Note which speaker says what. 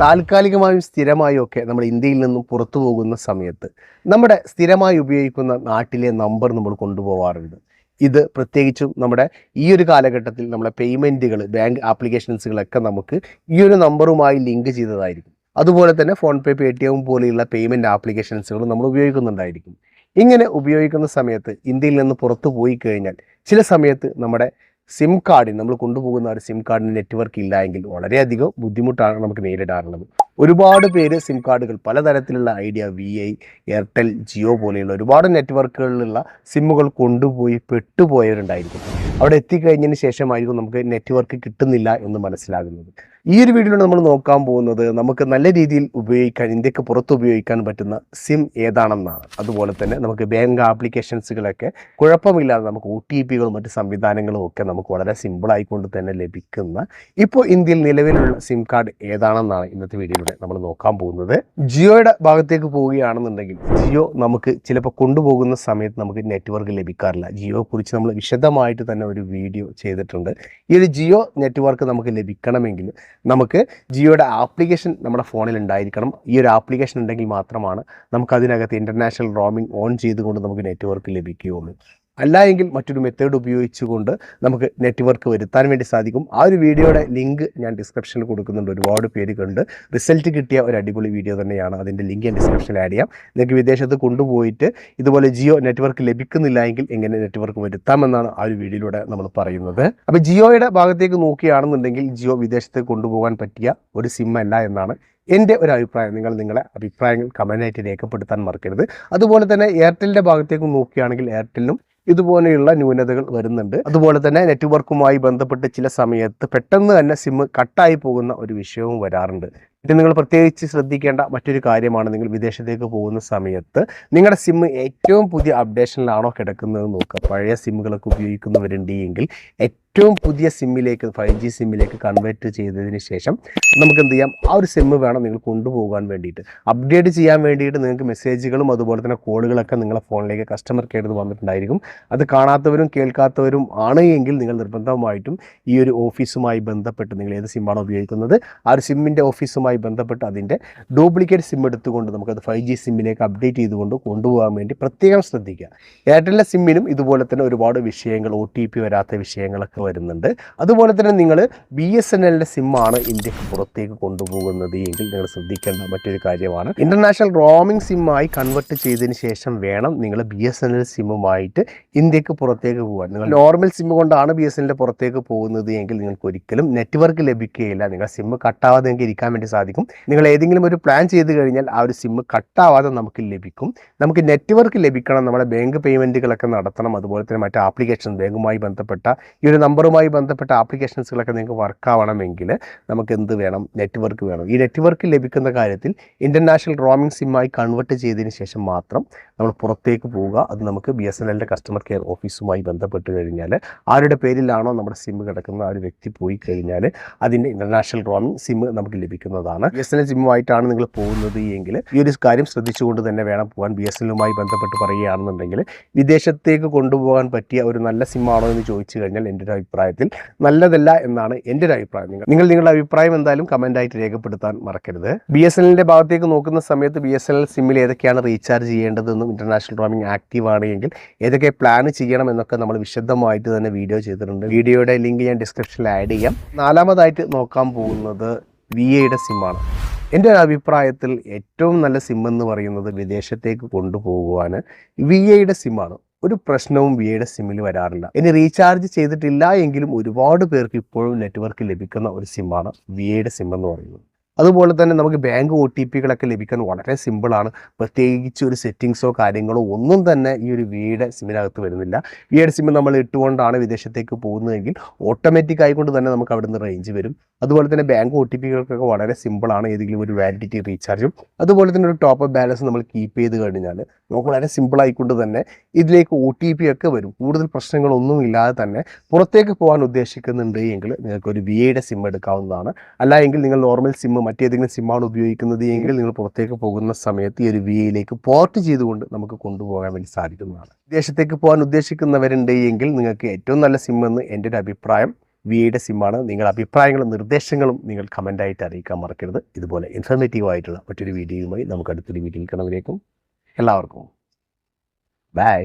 Speaker 1: താൽക്കാലികമായും സ്ഥിരമായും ഒക്കെ നമ്മൾ ഇന്ത്യയിൽ നിന്നും പുറത്തു പോകുന്ന സമയത്ത് നമ്മുടെ സ്ഥിരമായി ഉപയോഗിക്കുന്ന നാട്ടിലെ നമ്പർ നമ്മൾ കൊണ്ടുപോവാറുണ്ട്. ഇത് പ്രത്യേകിച്ചും നമ്മുടെ ഈ ഒരു കാലഘട്ടത്തിൽ നമ്മുടെ പേയ്മെന്റുകൾ ബാങ്ക് ആപ്ലിക്കേഷൻസുകളൊക്കെ നമുക്ക് ഈ ഒരു നമ്പറുമായി ലിങ്ക് ചെയ്തതായിരിക്കും. അതുപോലെ തന്നെ PhonePe Paytm പോലെയുള്ള പേയ്മെന്റ് ആപ്ലിക്കേഷൻസുകൾ നമ്മൾ ഉപയോഗിക്കുന്നുണ്ടായിരിക്കും. ഇങ്ങനെ ഉപയോഗിക്കുന്ന സമയത്ത് ഇന്ത്യയിൽ നിന്ന് പുറത്തു പോയി കഴിഞ്ഞാൽ ചില സമയത്ത് നമ്മുടെ സിം കാർഡിന് നമ്മൾ കൊണ്ടുപോകുന്ന ഒരു സിം കാർഡിന് നെറ്റ്വർക്ക് ഇല്ല എങ്കിൽ വളരെയധികം ബുദ്ധിമുട്ടാണ് നമുക്ക് നേരിടാറുള്ളത്. ഒരുപാട് പേര് സിം കാർഡുകൾ പലതരത്തിലുള്ള Idea V I Airtel Jio പോലെയുള്ള ഒരുപാട് നെറ്റ്വർക്കുകളിലുള്ള സിമ്മുകൾ കൊണ്ടുപോയി പെട്ടുപോയവരുണ്ടായിരിക്കും. അവിടെ എത്തിക്കഴിഞ്ഞതിന് ശേഷമായിരിക്കും നമുക്ക് നെറ്റ്വർക്ക് കിട്ടുന്നില്ല എന്ന് മനസ്സിലാകുന്നത്. ഈ ഒരു വീഡിയോയിൽ നമ്മൾ നോക്കാൻ പോകുന്നത് നമുക്ക് നല്ല രീതിയിൽ ഉപയോഗിക്കാൻ ഇന്ത്യയ്ക്ക് പുറത്ത് ഉപയോഗിക്കാൻ പറ്റുന്ന സിം ഏതാണെന്നാണ്. അതുപോലെ തന്നെ നമുക്ക് ബാങ്ക് ആപ്ലിക്കേഷൻസുകളൊക്കെ കുഴപ്പമില്ലാതെ നമുക്ക് ഒ ടി പികളും മറ്റ് സംവിധാനങ്ങളും ഒക്കെ നമുക്ക് വളരെ സിമ്പിളായിക്കൊണ്ട് തന്നെ ലഭിക്കുന്ന ഇപ്പോൾ ഇന്ത്യയിൽ നിലവിലുള്ള സിം കാർഡ് ഏതാണെന്നാണ് ഇന്നത്തെ വീഡിയോയിലൂടെ നമ്മൾ നോക്കാൻ പോകുന്നത് ജിയോയുടെ ഭാഗത്തേക്ക് പോവുകയാണെന്നുണ്ടെങ്കിൽ ജിയോ നമുക്ക് ചിലപ്പോൾ കൊണ്ടുപോകുന്ന സമയത്ത് നമുക്ക് നെറ്റ്വർക്ക് ലഭിക്കാറില്ല. ജിയോയെ കുറിച്ച് നമ്മൾ വിശദമായിട്ട് തന്നെ ഒരു വീഡിയോ ചെയ്തിട്ടുണ്ട്. ഈ ഒരു ജിയോ നെറ്റ്വർക്ക് നമുക്ക് ലഭിക്കണമെങ്കിൽ നമുക്ക് ജിയോയുടെ ആപ്ലിക്കേഷൻ നമ്മുടെ ഫോണിൽ ഉണ്ടായിരിക്കണം. ഈ ഒരു ആപ്ലിക്കേഷൻ ഉണ്ടെങ്കിൽ മാത്രമാണ് നമുക്ക് അതിനകത്ത് ഇന്റർനാഷണൽ റോമിംഗ് ഓൺ ചെയ്തുകൊണ്ട് നമുക്ക് നെറ്റ്വർക്ക് ലഭിക്കുകയുള്ളൂ. അല്ല എങ്കിൽ മറ്റൊരു മെത്തേഡ് ഉപയോഗിച്ചുകൊണ്ട് നമുക്ക് നെറ്റ്വർക്ക് വരുത്താൻ വേണ്ടി സാധിക്കും. ആ ഒരു വീഡിയോയുടെ ലിങ്ക് ഞാൻ ഡിസ്ക്രിപ്ഷനിൽ കൊടുക്കുന്നുണ്ട്. ഒരുപാട് പേര് കണ്ട് റിസൾട്ട് കിട്ടിയ ഒരു അടിപൊളി വീഡിയോ തന്നെയാണ്. അതിന്റെ ലിങ്ക് ഞാൻ ഡിസ്ക്രിപ്ഷനിൽ ആഡ് ചെയ്യാം. നിങ്ങൾക്ക് വിദേശത്ത് കൊണ്ടുപോയിട്ട് ഇതുപോലെ ജിയോ നെറ്റ്വർക്ക് ലഭിക്കുന്നില്ല എങ്കിൽ എങ്ങനെ നെറ്റ്വർക്ക് വരുത്താമെന്നാണ് ആ ഒരു വീഡിയോയിലൂടെ നമ്മൾ പറയുന്നത്. അപ്പോൾ ജിയോയുടെ ഭാഗത്തേക്ക് നോക്കുകയാണെന്നുണ്ടെങ്കിൽ ജിയോ വിദേശത്തേക്ക് കൊണ്ടുപോകാൻ പറ്റിയ ഒരു സിം അല്ല എന്നാണ് എന്റെ ഒരു അഭിപ്രായം. നിങ്ങൾ നിങ്ങളെ അഭിപ്രായങ്ങൾ കമന്റായിട്ട് രേഖപ്പെടുത്താൻ മറക്കരുത്. അതുപോലെ തന്നെ എയർടെലിന്റെ ഭാഗത്തേക്ക് നോക്കുകയാണെങ്കിൽ എയർടെലിനും ഇതുപോലെയുള്ള ന്യൂനതകൾ വരുന്നുണ്ട്. അതുപോലെ തന്നെ നെറ്റ്വർക്കുമായി ബന്ധപ്പെട്ട് ചില സമയത്ത് പെട്ടെന്ന് തന്നെ സിം കട്ടായി പോകുന്ന ഒരു വിഷയവും വരാറുണ്ട്. ഇത് നിങ്ങൾ പ്രത്യേകിച്ച് ശ്രദ്ധിക്കേണ്ട മറ്റൊരു കാര്യമാണ് നിങ്ങൾ വിദേശത്തേക്ക് പോകുന്ന സമയത്ത്. നിങ്ങളുടെ സിം ഏറ്റവും പുതിയ അപ്ഡേഷനിലാണോ കിടക്കുന്നത് നോക്കുക. പഴയ സിമ്മുകളൊക്കെ ഉപയോഗിക്കുന്നവരുണ്ട് എങ്കിൽ ഏറ്റവും പുതിയ സിമ്മിലേക്ക് ഫൈവ് ജി സിമ്മിലേക്ക് കൺവേർട്ട് ചെയ്തതിന് ശേഷം നമുക്ക് എന്ത് ചെയ്യാം? ആ ഒരു സിമ്മ് വേണം നിങ്ങൾ കൊണ്ടുപോകാൻ വേണ്ടിയിട്ട്. അപ്ഡേറ്റ് ചെയ്യാൻ വേണ്ടിയിട്ട് നിങ്ങൾക്ക് മെസ്സേജുകളും അതുപോലെ തന്നെ കോളുകളൊക്കെ നിങ്ങളുടെ ഫോണിലേക്ക് കസ്റ്റമർ കെയർ വന്നിട്ടുണ്ടായിരിക്കും. അത് കാണാത്തവരും കേൾക്കാത്തവരും ആണ് എങ്കിൽ നിങ്ങൾ നിർബന്ധമായിട്ടും ഈ ഒരു ഓഫീസുമായി ബന്ധപ്പെട്ട് നിങ്ങൾ ഏത് സിമ്മാണോ ഉപയോഗിക്കുന്നത്? ആ ഒരു സിമ്മിന്റെ ഓഫീസുമായി ബന്ധപ്പെട്ട് അതിന്റെ ഡ്യൂപ്ലിക്കേറ്റ് സിം എടുത്തുകൊണ്ട് നമുക്കത് ഫൈവ് ജി സിമ്മിലേക്ക് അപ്ഡേറ്റ് ചെയ്തുകൊണ്ട് കൊണ്ടുപോകാൻ വേണ്ടി പ്രത്യേകം ശ്രദ്ധിക്കുക. എയർടെലിന്റെ സിമ്മിനും ഇതുപോലെ തന്നെ ഒരുപാട് വിഷയങ്ങൾ ഒ ടി പി വരാത്ത വിഷയങ്ങളൊക്കെ വരുന്നുണ്ട്. അതുപോലെ തന്നെ നിങ്ങൾ ബി എസ് എൻ എല്ലിന്റെ സിമ്മാണ് ഇന്ത്യയ്ക്ക് പുറത്തേക്ക് കൊണ്ടുപോകുന്നത് എങ്കിൽ നിങ്ങൾ ശ്രദ്ധിക്കേണ്ട മറ്റൊരു കാര്യമാണ്. ഇന്റർനാഷണൽ റോമിംഗ് സിമ്മായി കൺവെർട്ട് ചെയ്തതിന് ശേഷം വേണം നിങ്ങൾ ബി എസ് എൻ എൽ സിമ്മുമായിട്ട് ഇന്ത്യയ്ക്ക് പുറത്തേക്ക് പോകാൻ. നിങ്ങൾ നോർമൽ സിം കൊണ്ടാണ് ബി എസ് എൻ എല്ലിന്റെ പുറത്തേക്ക് പോകുന്നത് എങ്കിൽ നിങ്ങൾക്ക് ഒരിക്കലും നെറ്റ്വർക്ക് ലഭിക്കുകയില്ല. നിങ്ങൾ സിം കട്ടാവാതെ നിങ്ങൾക്ക് ഇരിക്കാൻ വേണ്ടി സാധിക്കും നിങ്ങൾ ഏതെങ്കിലും ഒരു പ്ലാൻ ചെയ്ത് കഴിഞ്ഞാൽ ആ ഒരു സിം കട്ടാവാതെ നമുക്ക് ലഭിക്കും. നമുക്ക് നെറ്റ്വർക്ക് ലഭിക്കണം. നമ്മുടെ ബാങ്ക് പേയ്മെന്റുകളൊക്കെ നടത്തണം. അതുപോലെ തന്നെ മറ്റ് ആപ്ലിക്കേഷൻ ബാങ്കുമായി ബന്ധപ്പെട്ട ഈ ഒരു നമ്പറുമായി ബന്ധപ്പെട്ട ആപ്ലിക്കേഷൻസുകളൊക്കെ നിങ്ങൾക്ക് വർക്ക് ആവണമെങ്കിൽ നമുക്ക് എന്ത് വേണം? നെറ്റ്വർക്ക് വേണം. ഈ നെറ്റ്വർക്ക് ലഭിക്കുന്ന കാര്യത്തിൽ ഇന്റർനാഷണൽ റോമിംഗ് സിമ്മായി കൺവേർട്ട് ചെയ്തതിന് ശേഷം മാത്രം നമ്മൾ പുറത്തേക്ക് പോവുക. അത് നമുക്ക് ബി എസ് എൻ എല്ലിന്റെ കസ്റ്റമർ കെയർ ഓഫീസുമായി ബന്ധപ്പെട്ട് കഴിഞ്ഞാൽ ആരുടെ പേരിലാണോ നമ്മുടെ സിം കിടക്കുന്ന ആ ഒരു വ്യക്തി പോയി കഴിഞ്ഞാൽ അതിന്റെ ഇന്റർനാഷണൽ റോമിംഗ് സിം നമുക്ക് ലഭിക്കുന്നതാണ് ബി എസ് എൻ എൽ സിമ്മുമായിട്ടാണ് നിങ്ങൾ പോകുന്നത് എങ്കിൽ ഈ ഒരു കാര്യം ശ്രദ്ധിച്ചുകൊണ്ട് തന്നെ വേണം പോകാൻ ബി എസ് എല്ലുമായി ബന്ധപ്പെട്ട് പറയുകയാണെന്നുണ്ടെങ്കിൽ വിദേശത്തേക്ക് കൊണ്ടുപോകാൻ പറ്റിയ ഒരു നല്ല സിമ്മാണോ എന്ന് ചോദിച്ചു കഴിഞ്ഞാൽ എന്റെ ഒരു അഭിപ്രായത്തിൽ നല്ലതല്ല എന്നാണ് എന്റെ ഒരു അഭിപ്രായം. നിങ്ങൾ നിങ്ങൾ നിങ്ങളുടെ അഭിപ്രായം എന്തായാലും കമന്റായിട്ട് രേഖപ്പെടുത്താൻ മറക്കരുത്. ബി എസ് എല്ലിന്റെ ഭാഗത്തേക്ക് നോക്കുന്ന സമയത്ത് ബി എസ് എൻ എൽ സിമ്മിൽ ഏതൊക്കെയാണ് റീചാർജ് ചെയ്യേണ്ടതെന്നും ഇന്റർനാഷണൽ റോമിംഗ് ആക്റ്റീവ് ആണെങ്കിൽ ഏതൊക്കെ പ്ലാൻ ചെയ്യണം എന്നൊക്കെ നമ്മൾ വിശദമായിട്ട് തന്നെ വീഡിയോ ചെയ്തിട്ടുണ്ട്. വീഡിയോയുടെ ലിങ്ക് ഞാൻ ഡിസ്ക്രിപ്ഷനിൽ ആഡ് ചെയ്യാം. നാലാമതായിട്ട് നോക്കാൻ പോകുന്നത് വി എയുടെ സിമ്മാണ്. എന്റെ അഭിപ്രായത്തിൽ ഏറ്റവും നല്ല സിം എന്ന് പറയുന്നത് വിദേശത്തേക്ക് കൊണ്ടുപോകുവാൻ വി എയുടെ സിമ്മാണ്. ഒരു പ്രശ്നവും വി എയുടെ സിമ്മിൽ വരാറില്ല. ഇനി റീചാർജ് ചെയ്തിട്ടില്ല എങ്കിലും ഒരുപാട് പേർക്ക് ഇപ്പോഴും നെറ്റ്വർക്ക് ലഭിക്കുന്ന ഒരു സിമ്മാണ് വി എയുടെ സിം എന്ന് പറയുന്നത്. അതുപോലെ തന്നെ നമുക്ക് ബാങ്ക് ഒ ടി പികളൊക്കെ ലഭിക്കാൻ വളരെ സിമ്പിളാണ് പ്രത്യേകിച്ച് ഒരു സെറ്റിങ്സോ കാര്യങ്ങളോ ഒന്നും തന്നെ ഈ ഒരു വിയുടെ സിമ്മിനകത്ത് വരുന്നില്ല. വിയുടെ സിമ്മ് നമ്മൾ ഇട്ടുകൊണ്ടാണ് വിദേശത്തേക്ക് പോകുന്നതെങ്കിൽ ഓട്ടോമാറ്റിക് ആയിക്കൊണ്ട് തന്നെ നമുക്ക് അവിടെ റേഞ്ച് വരും. അതുപോലെ തന്നെ ബാങ്ക് ഒ ടി പികൾക്കൊക്കെ വളരെ സിമ്പിളാണ് ഏതെങ്കിലും ഒരു വാലിഡിറ്റി റീചാർജും അതുപോലെ തന്നെ ഒരു ടോപ്പ് അപ്പ് ബാലൻസ് നമ്മൾ കീപ്പ് ചെയ്ത് കഴിഞ്ഞാൽ നമുക്ക് വളരെ സിമ്പിൾ ആയിക്കൊണ്ട് തന്നെ ഇതിലേക്ക് ഒ ടി പി ഒക്കെ വരും. കൂടുതൽ പ്രശ്നങ്ങളൊന്നും ഇല്ലാതെ തന്നെ പുറത്തേക്ക് പോകാൻ ഉദ്ദേശിക്കുന്നുണ്ട് എങ്കിൽ നിങ്ങൾക്ക് ഒരു വി ഐയുടെ സിം എടുക്കാവുന്നതാണ്. അല്ല എങ്കിൽ നിങ്ങൾ നോർമൽ സിം മറ്റേതെങ്കിലും സിമ്മാണ് ഉപയോഗിക്കുന്നത് എങ്കിൽ നിങ്ങൾ പുറത്തേക്ക് പോകുന്ന സമയത്ത് ഈ ഒരു വി ഐയിലേക്ക് പോർട്ട് ചെയ്തുകൊണ്ട് നമുക്ക് കൊണ്ടുപോകാൻ വേണ്ടി സാധിക്കുന്നതാണ്. വിദേശത്തേക്ക് പോകാൻ ഉദ്ദേശിക്കുന്നവരുണ്ട് എങ്കിൽ നിങ്ങൾക്ക് ഏറ്റവും നല്ല സിം എന്ന് എന്റെ ഒരു അഭിപ്രായം വി ഐയുടെ സിമ്മാണ് നിങ്ങളുടെ അഭിപ്രായങ്ങളും നിർദ്ദേശങ്ങളും നിങ്ങൾ കമന്റായിട്ട് അറിയിക്കാൻ മറക്കരുത്. ഇതുപോലെ ഇൻഫർമേറ്റീവ് ആയിട്ടുള്ള മറ്റൊരു വീഡിയോയുമായി നമുക്ക് അടുത്തൊരു വീഡിയോയിൽ കാണുന്നവരേക്കും എല്ലാവർക്കും. ബൈ